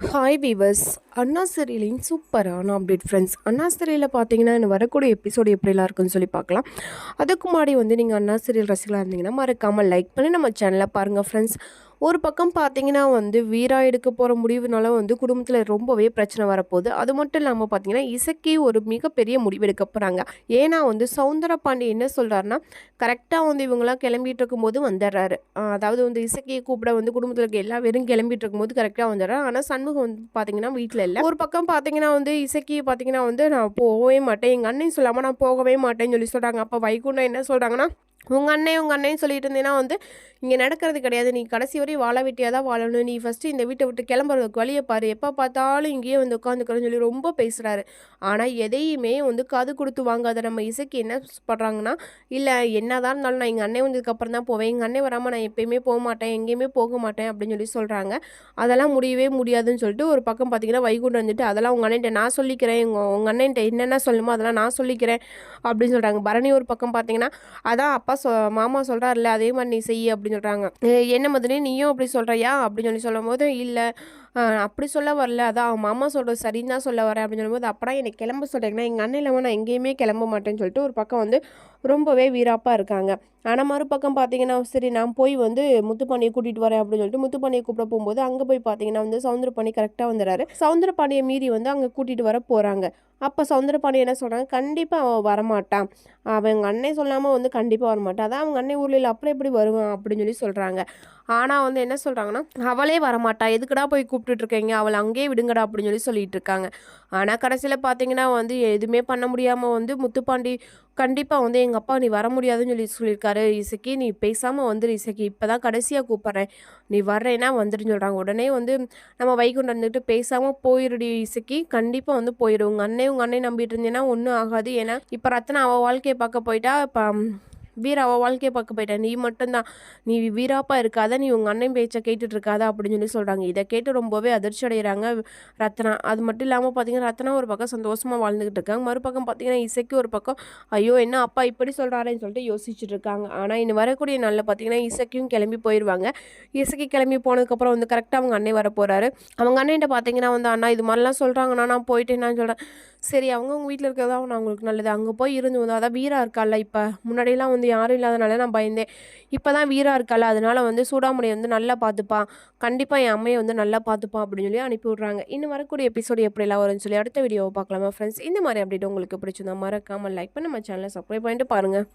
Hi viewers அண்ணா சீரியலின் சூப்பரான update friends அண்ணா சீரியலில் பார்த்தீங்கன்னா இன்னும் வரக்கூடிய எபிசோடு எப்படிலாம் இருக்குன்னு சொல்லி பார்க்கலாம் அதுக்கு முன்னாடி வந்து நீங்கள் அண்ணா சீரியல் ரசிகளாக இருந்தீங்கன்னா மறக்காமல் லைக் பண்ணி நம்ம சேனலை பாருங்கள் ஃப்ரெண்ட்ஸ் ஒரு பக்கம் பார்த்தீங்கன்னா வந்து வீரா எடுக்க போகிற முடிவுனால வந்து குடும்பத்தில் ரொம்பவே பிரச்சனை வரப்போகுது. அது மட்டும் இல்லாமல் பார்த்தீங்கன்னா இசக்கி ஒரு மிகப்பெரிய முடிவு எடுக்க போகிறாங்க ஏன்னா வந்து சவுந்தர பாண்டி என்ன சொல்கிறாருன்னா கரெக்டாக வந்து இவங்களாம் கிளம்பிட்டு இருக்கும்போது வந்துடுறாரு. அதாவது வந்து இசக்கியை கூப்பிட வந்து குடும்பத்தில் இருக்க எல்லா பேரும் கிளம்பிட்டு இருக்கும்போது கரெக்டாக வந்துடுறாரு. ஆனால் சண்முகம் வந்து பார்த்தீங்கன்னா வீட்டில் இல்லை. ஒரு பக்கம் பார்த்தீங்கன்னா வந்து இசக்கியை பார்த்தீங்கன்னா வந்து நான் போகவே மாட்டேன். எங்கள் அண்ணன் சொல்லாமல் நான் போகவே மாட்டேன்னு சொல்லி சொல்கிறாங்க அப்போ வைகுண்டம் என்ன சொல்கிறாங்கன்னா உங்கள் அண்ணன் உங்கள் அண்ணன் சொல்லிட்டு இருந்தீங்கன்னா வந்து இங்கே நடக்கிறது கிடையாது. நீ கடைசி வரை வாழ வெட்டியாக தான் வாழணும். நீ ஃபஸ்ட்டு இந்த வீட்டை விட்டு கிளம்புறதுக்கு வழியை பாரு. எப்போ பார்த்தாலும் இங்கேயே வந்து உட்காந்துக்கிறேன்னு சொல்லி ரொம்ப பேசுகிறாரு ஆனால் எதையுமே வந்து காது கொடுத்து வாங்காத நம்ம இசைக்கு என்ன பண்ணுறாங்கன்னா இல்லை என்னதான் இருந்தாலும் நான் எங்கள் அண்ணன் வந்ததுக்கப்புறம் தான் போவேன். எங்கள் அண்ணன் வராமல் நான் எப்பயுமே போக மாட்டேன். எங்கேயுமே போக மாட்டேன் அப்படின்னு சொல்லி சொல்கிறாங்க அதெல்லாம் முடியவே முடியாதுன்னு சொல்லிட்டு ஒரு பக்கம் பார்த்தீங்கன்னா வைகுண்டம் வந்துட்டு அதெல்லாம் உங்கள் அண்ணன்ட்ட நான் சொல்லிக்கிறேன். உங்கள் உங்கள் அண்ணன்ட்ட என்னென்ன சொல்லணுமோ அதெல்லாம் நான் சொல்லிக்கிறேன். அப்படின்னு சொல்கிறாங்க பரணி ஒரு பக்கம் பார்த்தீங்கன்னா அதான் அப்பா சொ மாமா சொல்கிறாருல்ல அதே மாதிரி நீ செய் அப்படின்னு சொல்கிறாங்க என்ன மாதிரி? நீயும் அப்படி சொல்கிறியா அப்படின்னு சொல்லி சொல்லும் போது இல்லை. அப்படி சொல்ல வரல. அதான் அவன் மாமா சொல்கிறது சரின்னு தான் சொல்ல வரேன் அப்படின்னு சொல்லும்போது அப்படா என்னை கிளம்ப சொல்கிறீங்கன்னா எங்கள் அண்ணன் இல்லாமல் நான் எங்கேயுமே கிளம்ப மாட்டேன்னு சொல்லிட்டு ஒரு பக்கம் வந்து ரொம்பவே வீராப்பாக இருக்காங்க. ஆனால் மறுபக்கம் பார்த்தீங்கன்னா சரி நான் போய் வந்து முத்துப்பாண்டியை கூட்டிகிட்டு வரேன் அப்படின்னு சொல்லிட்டு முத்துப்பாண்டியை கூப்பிட போகும்போது அங்கே போய் பார்த்தீங்கன்னா வந்து சவுந்தரபாண்டி கரெக்டாக வந்துடுறாரு. சவுந்தரபாண்டியை மீறி வந்து அங்கே கூட்டிகிட்டு வர போகிறாங்க அப்போ சவுந்தரபாண்டி என்ன சொல்கிறாங்க கண்டிப்பாக அவன் வரமாட்டான். அவன் அண்ணன் சொல்லாமல் வந்து கண்டிப்பாக வரமாட்டான். அதான் அவங்க அண்ணன் ஊரில் அப்புறம் எப்படி வருவான் அப்படின்னு சொல்லி சொல்கிறாங்க ஆனால் வந்து என்ன சொல்கிறாங்கன்னா அவளே வரமாட்டா. எதுக்குடா போய் கூப்பிட்டுட்டு இருக்கீங்க அவளை அங்கேயே விடுங்கடா அப்படின்னு சொல்லி சொல்லிட்டு இருக்காங்க ஆனால் கடைசியில் பார்த்தீங்கன்னா வந்து எதுவுமே பண்ண முடியாமல் வந்து முத்துப்பாண்டி கண்டிப்பாக வந்து எங்கள் அப்பா நீ வர முடியாதுன்னு சொல்லி சொல்லியிருக்காரு. இசக்கி நீ பேசாமல் வந்துரு இசக்கி. இப்போ தான் கடைசியாக கூப்பிட்றேன். நீ வர்றேன்னா வந்துடுன்னு சொல்கிறாங்க உடனே வந்து நம்ம வைகுண்டம் வந்துட்டு பேசாமல் போயிருடி இசக்கி. கண்டிப்பாக வந்து போயிடு உங்கள் அண்ணே உங்கள் அண்ணன் நம்பிட்டு இருந்தீங்கன்னா ஒன்றும் ஆகாது. ஏன்னா இப்போ ரத்தனை அவள் வாழ்க்கையை பார்க்க போயிட்டா இப்போ வீரா அவள் வாழ்க்கையை பார்க்க போயிட்டா நீ மட்டும்தான். நீ வீராப்பா இருக்காத. நீ உங்கள் அண்ணன் பேச்சை கேட்டுட்டு இருக்காத அப்படின்னு சொல்லி சொல்கிறாங்க இதை கேட்டு ரொம்பவே அதிர்ச்சி அடைகிறாங்க ரத்னா. அது மட்டும் இல்லாமல் பார்த்தீங்கன்னா ரத்னா ஒரு பக்கம் சந்தோஷமாக வாழ்ந்துக்கிட்டு இருக்காங்க. மறுபக்கம் பார்த்தீங்கன்னா இசைக்கு ஒரு பக்கம் ஐயோ என்ன அப்பா இப்படி சொல்கிறாரேன்னு சொல்லிட்டு யோசிச்சுட்டு இருக்காங்க. ஆனால் இன்னும் வரக்கூடிய நாளில் பார்த்தீங்கன்னா இசைக்கும் கிளம்பி போயிடுவாங்க இசைக்கு கிளம்பி போனதுக்கப்புறம் வந்து கரெக்டாக அவங்க அண்ணன் வர போகிறாரு அவங்க அண்ணன்ட்ட பார்த்தீங்கன்னா வந்து அண்ணா இது மாதிரிலாம் சொல்கிறாங்கண்ணா நான் போயிட்டேன்னு சொல்கிறேன் சரி அவங்க அவங்க வீட்டில் இருக்கிறதா நான் உங்களுக்கு நல்லது. அங்கே போய் இருந்து வந்து அதான் வீரா இருக்கால இப்போ. முன்னாடியெல்லாம் வந்து யாரும் இல்லாதனால நான் பயந்தேன். இப்போ தான் வீரா இருக்கால அதனால வந்து சூடாமணி வந்து நல்லா பார்த்துப்பான் கண்டிப்பாக என் அம்மையை வந்து நல்லா பார்த்துப்பான் அப்படின்னு சொல்லி அனுப்பி விட்றாங்க. இன்னும் வரக்கூடிய எபிசோடு எப்படிலாம் வரும்னு சொல்லி அடுத்த வீடியோவை பார்க்கலாமா ஃப்ரெண்ட்ஸ் இந்த மாதிரி அப்டேட் உங்களுக்கு பிடிச்சிருந்தா மறக்காமல் லைக் பண்ணி நம்ம சேனலை சப்ஸ்கிரைப் பண்ணிட்டு பாருங்கள்